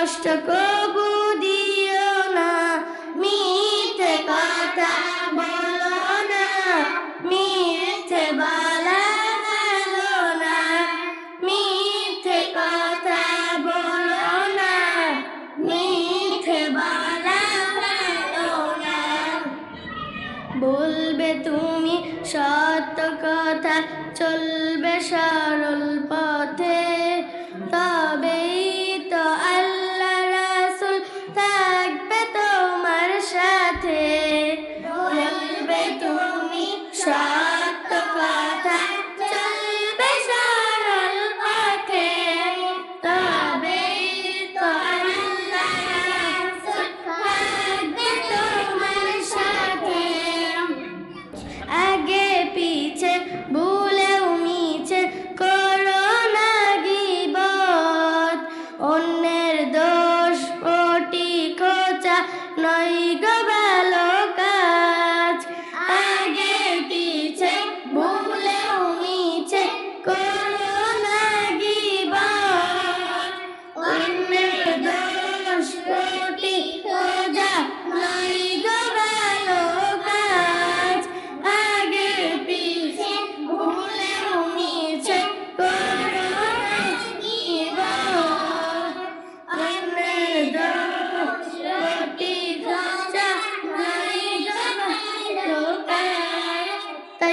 কষ্ট কবু দিও না, মিথ্যে কথা বলো না, মিথ্যে বলা হলো না, মিথ্যে কথা বলো না, মিথ্যে বলা হলো না। বলবে তুমি সত্য কথা, চলবে সর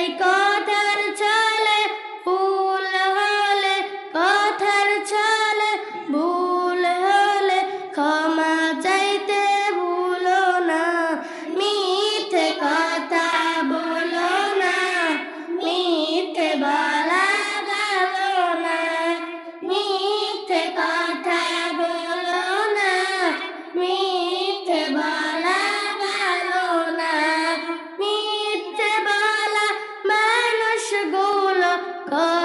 Rico. God.